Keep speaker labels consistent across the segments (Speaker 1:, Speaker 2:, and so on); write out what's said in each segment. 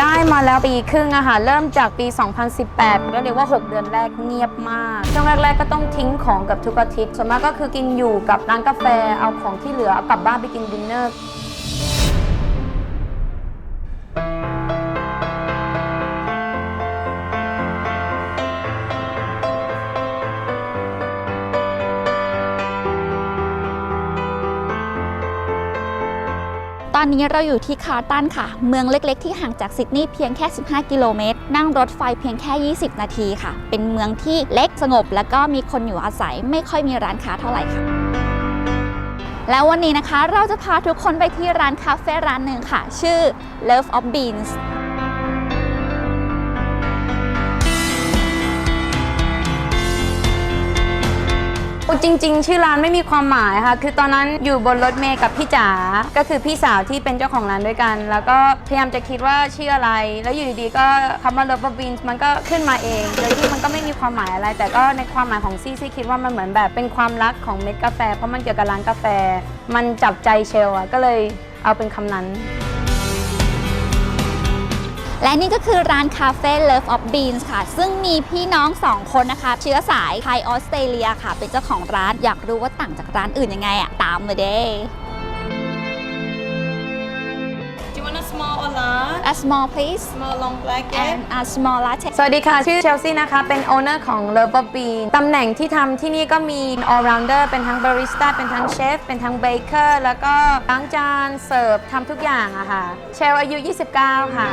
Speaker 1: ได้มาแล้วปีครึ่งอะค่ะเริ่มจากปี 2018 ก็เรียกว่า 6 เดือนแรกเงียบมากช่วงแรก ๆ ก็ต้องทิ้งของกับทุกอาทิตย์ส่วนมากก็คือกินอยู่กับร้านกาแฟเอาของที่เหลือเอากลับบ้านไปกินดินเนอร์
Speaker 2: ตอนนี้เราอยู่ที่คาร์ตันค่ะ เมืองเล็กๆ ที่ห่างจากซิดนีย์เพียงแค่ 15 กิโลเมตร นั่งรถไฟเพียงแค่ 20 นาทีค่ะ เป็นเมืองที่เล็กสงบ แล้วก็มีคนอยู่อาศัย ไม่ค่อยมีร้านค้าเท่าไหร่ค่ะ แล้ววันนี้นะคะเราจะพาทุกคนไปที่ร้านคาเฟ่ร้านหนึ่งค่ะ ชื่อ Love of Beans
Speaker 1: จริง ๆ ชื่อร้านไม่มีความหมายค่ะ คือตอนนั้นอยู่บนรถเมล์กับพี่จ๋า ก็คือพี่สาวที่เป็นเจ้าของร้านด้วยกัน แล้วก็พยายามจะคิดว่าชื่ออะไร แล้วอยู่ดีๆก็คำว่า Love of Beans มันก็ขึ้นมาเอง โดยที่มันก็ไม่มีความหมายอะไร แต่ก็ในความหมายของซี่ซี่คิดว่ามันเหมือนแบบเป็นความรักของเม็ดกาแฟ เพราะมันเกี่ยวกับร้านกาแฟ มันจับใจเชลอะก็เลยเอาเป็นคำนั้น
Speaker 2: และนี่ก็คือร้านคาเฟ่ Love of Beans ค่ะ ซึ่งมีพี่น้องสองคนนะคะ เชื้อสายไทยออสเตรเลียค่ะ เป็นเจ้าของร้านอยากรู้ว่าต่างจากร้านอื่นยังไงอะตามมาเด้
Speaker 1: A small
Speaker 2: please
Speaker 1: small long black
Speaker 2: and a small latte
Speaker 1: สวัสดีค่ะ ชื่อเชลซีนะคะ เป็น owner ของ Love of Bean ตำแหน่งที่ทำที่นี่ก็มี all rounder เป็นทั้ง barista เป็นทั้งเชฟ เป็นทั้งเบเกอร์ แล้วก็ล้างจาน เสิร์ฟทำทุกอย่างอะค่ะ เชลอายุ 29 ค่ะ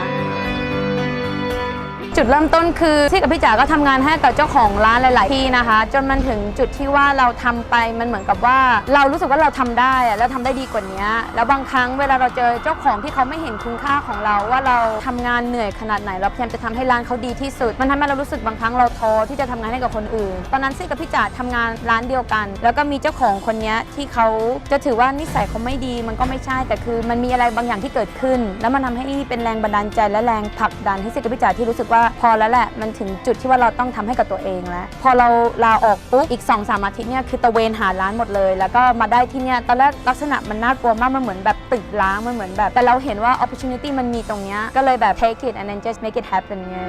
Speaker 1: จุดเริ่มต้นคือที่กับพี่จ๋าก็ทำงานให้กับเจ้าของร้านหลาย ๆ ที่นะคะ จนมันถึงจุดที่ว่าเราทำไปมันเหมือนกับว่า เรารู้สึกว่าเราทำได้แล้วทำได้ดีกว่านี้แล้วบางครั้งเวลาเราเจอเจ้าของที่เขาไม่เห็นคุณค่าของเราว่าเราทำงานเหนื่อยขนาดไหน เราพยายามจะทำให้ร้านเขาดีที่สุด มันทำให้เรารู้สึกบางครั้งเราท้อที่จะทำงานให้กับคนอื่น ตอนนั้นซี่กับพี่จ๋าทำงานร้านเดียวกัน แล้วก็มีเจ้าของคนนี้ที่เขาจะถือว่านิสัยเขาไม่ดี มันก็ไม่ใช่แต่คือ มันมีอะไรบางอย่างที่เกิดขึ้น แล้วมันทำให้เป็นแรงบันดาลใจและแรงผลักดันให้ซี่กับพี่จ๋าที่รู้สึกว่าพอแล้วแหละมันถึงจุดที่ว่าเราต้องทำให้กับตัวเองแล้ว พอเราลาออกปุ๊บอีก2อสามอาทิตย์เนี่ยคือตะเวนหาร้านหมดเลย แล้วก็มาได้ที่เนี่ยตอนแรกลักษณะมันน่ากลัวมากมันเหมือนแบบตึกล้างมันเหมือนแบบ แต่เราเห็นว่า opportunity มันมีตรงเนี้ยก็เลยแบบ take it and then just make it happen เนี่ย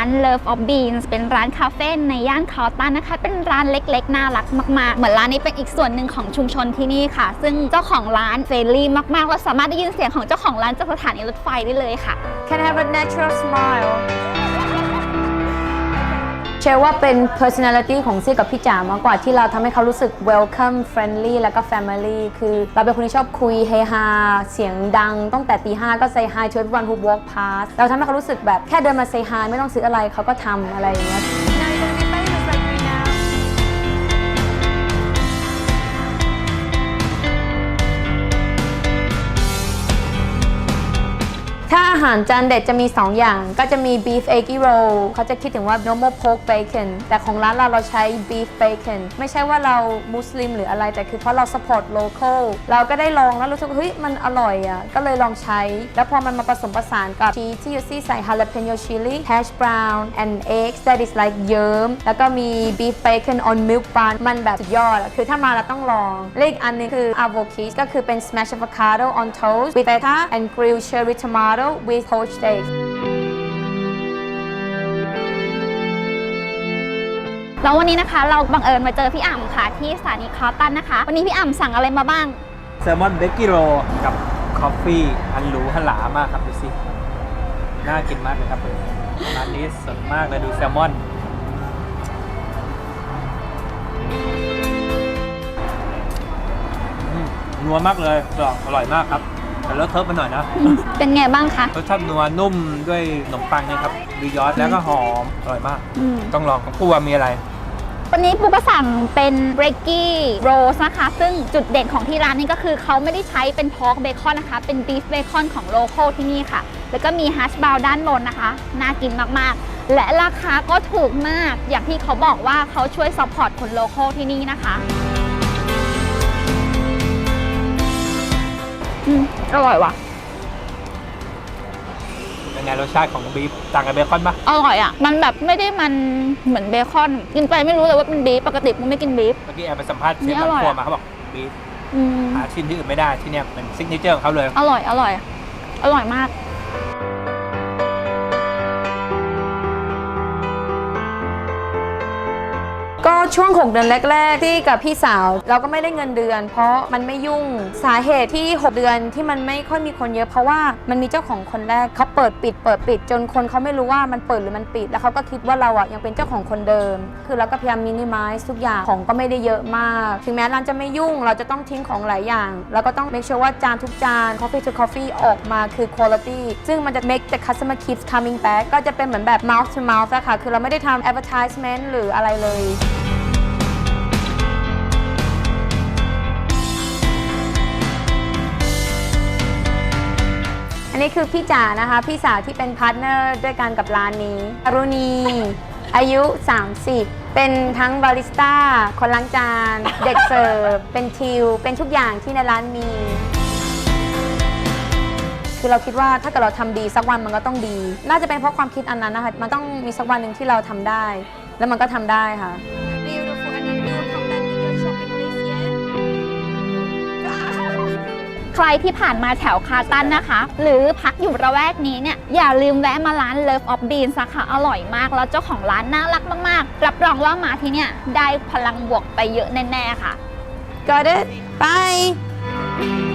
Speaker 1: า
Speaker 2: น Love of Beans เป็นร้านคาเฟ่ในย่านคาร์ตันนะคะ เป็นร้านเล็กๆ น่ารักมากๆ เหมือนร้านนี้เป็นอีกส่วนหนึ่งของชุมชนที่นี่ค่ะ ซึ่งเจ้าของร้านเฟรนลี่มากๆเราสามารถได้ยินเสียงของเจ้าของร้านจากสถานีรถไฟได้เลยค่ะ
Speaker 1: Can I have a natural smile เชื่อว่าเป็น personality ของซี่กับพี่จ๋ามากกว่าที่เราทำให้เขารู้สึก welcome friendly แล้วก็ family คือเราเป็นคนที่ชอบคุยเฮฮาเสียงดังตั้งแต่ตีห้าก็ say hi to everyone who walk past เราทำให้เขารู้สึกแบบแค่เดินมา say hi ไม่ต้องซื้ออะไรเขาก็ทำอะไรอย่างเงี้ย หารจานเด็ดจะมี 2 อย่าง ก็จะมี beef eggy roll เขาจะคิดถึงว่า normal pork bacon แต่ของร้านเราเราใช้ beef bacon ไม่ใช่ว่าเรามุสลิมหรืออะไร แต่คือเพราะเรา support local เราก็ได้ลองแล้วรู้สึกเฮ้ย มันอร่อยอะ ก็เลยลองใช้ แล้วพอมันมาผสมผสานกับชีสที่ยูซี่ใส่ jalapeno chili hash brown and eggs that is like เยิ้มแล้วก็มี beef bacon on milk bun มันแบบสุดยอดอะคือถ้ามาเราต้องลองและอีกอันนึงคือ avocado ก็คือเป็น smash avocado on toast with feta and grilled cherry tomato with poached eggs
Speaker 2: แล้ววันนี้นะคะเราบังเอิญมาเจอพี่อ่ำค่ะที่สถานีคาร์ตันนะคะ วันนี้พี่อ่ำสั่งอะไรมาบ้าง
Speaker 3: แซลมอนเบกกิโรกับคอฟฟี่ฮันหรูฮันหลามากครับดูสิ น่ากินมากเลยครับร้านนี้สดมากเลยดูแซลมอนนัวมากเลยกรอบอร่อยมากครับ แต่เลอะเทอะไปหน่อยนะ
Speaker 2: เป็นไงบ้างคะ
Speaker 3: รสชาตินัวนุ่มด้วยขนมปังเนี่ยครับดูยอดแล้วก็หอมอร่อยมาก
Speaker 2: อืม
Speaker 3: ต้องลองของปูว่ามีอะไร
Speaker 2: วันนี้ปูก็สั่งเป็นเบรกกี้โรสนะคะ ซึ่งจุดเด่นของที่ร้านนี้ก็คือเขาไม่ได้ใช้เป็นพอกเบคอนนะคะ เป็นบีฟเบคอนของโลโก้ที่นี่ค่ะ แล้วก็มีฮัชบราวด้านบนนะคะ น่ากินมากๆ และราคาก็ถูกมาก อย่างที่เขาบอกว่าเขาช่วยซัพพอร์ตคนโลโก้ที่นี่นะคะ อืมอร่อยว่ะ
Speaker 3: ในเป็นไงรสชาติของบีฟต่างกับเบคอนปะ
Speaker 2: อร่อยอะ มันแบบไม่ได้มันเหมือนเบคอน กินไปไม่รู้เลยว่าเป็นบีฟปกติมึงไม่กินบีฟ
Speaker 3: เมื่อกี้แอบไปสัมภาษณ์เช
Speaker 2: นี่
Speaker 3: ฟ
Speaker 2: อ
Speaker 3: ร้าน
Speaker 2: ร่อย
Speaker 3: ครัว
Speaker 2: อะ
Speaker 3: มาเขาบอกบีฟ
Speaker 2: อืม
Speaker 3: หาชิ้นที่อื่นไม่ได้ที่เนี่ยเป็นซิกเนเจอร์ของเขาเลย
Speaker 2: อร่อยอร่อย อร่อยมาก
Speaker 1: ก็ช่วง 6 เดือนแรก ๆ ที่กับพี่สาว เราก็ไม่ได้เงินเดือน เพราะมันไม่ยุ่งสาเหตุที่ 6 เดือนที่มันไม่ค่อยมีคนเยอะ เพราะว่ามันมีเจ้าของคนแรกเขาเปิดปิด เปิดปิด จนคนเขาไม่รู้ว่ามันเปิดหรือมันปิด แล้วเขาก็คิดว่าเราอะยังเป็นเจ้าของคนเดิม คือเราก็พยายามมินิมัลทุกอย่างของก็ไม่ได้เยอะมาก ถึงแม้ร้านจะไม่ยุ่งเราจะต้องทิ้งของหลายอย่าง แล้วก็ต้อง make sure ว่าจานทุกจาน coffee to coffee ออกมาคือ quality ซึ่งมันจะ make the customer keeps coming back ก็จะเป็นเหมือนแบบ mouth to mouth อะค่ะคือเราไม่ได้ทำ advertisement หรืออะไรเลย นนี้คือพี่จ๋านะคะ พี่สาวที่เป็นพาร์ทเนอร์ด้วยกันกับร้านนี้อรุณี อายุ 30 เป็นทั้งบาริสต้า คนล้างจาน เด็กเสิร์ฟ เป็นทิว เป็นทุกอย่างที่ในร้านมี คือเราคิดว่าถ้าเกิดเราทำดีสักวันมันก็ต้องดี น่าจะเป็นเพราะความคิดอันนั้นนะคะ มันต้องมีสักวันหนึ่งที่เราทำได้ แล้วมันก็ทำได้ค่ะ
Speaker 2: ใครที่ผ่านมาแถวคาตันนะคะ หรือพักอยู่ระแวกนี้เนี่ย อย่าลืมแวะมาร้าน Love of Beans นะคะอร่อยมาก แล้วเจ้าของร้านน่ารักมากๆ รับรองว่ามาที่เนี่ย ได้พลังบวกไปเยอะแน่ ๆ ค่ะ
Speaker 1: Got it? Bye!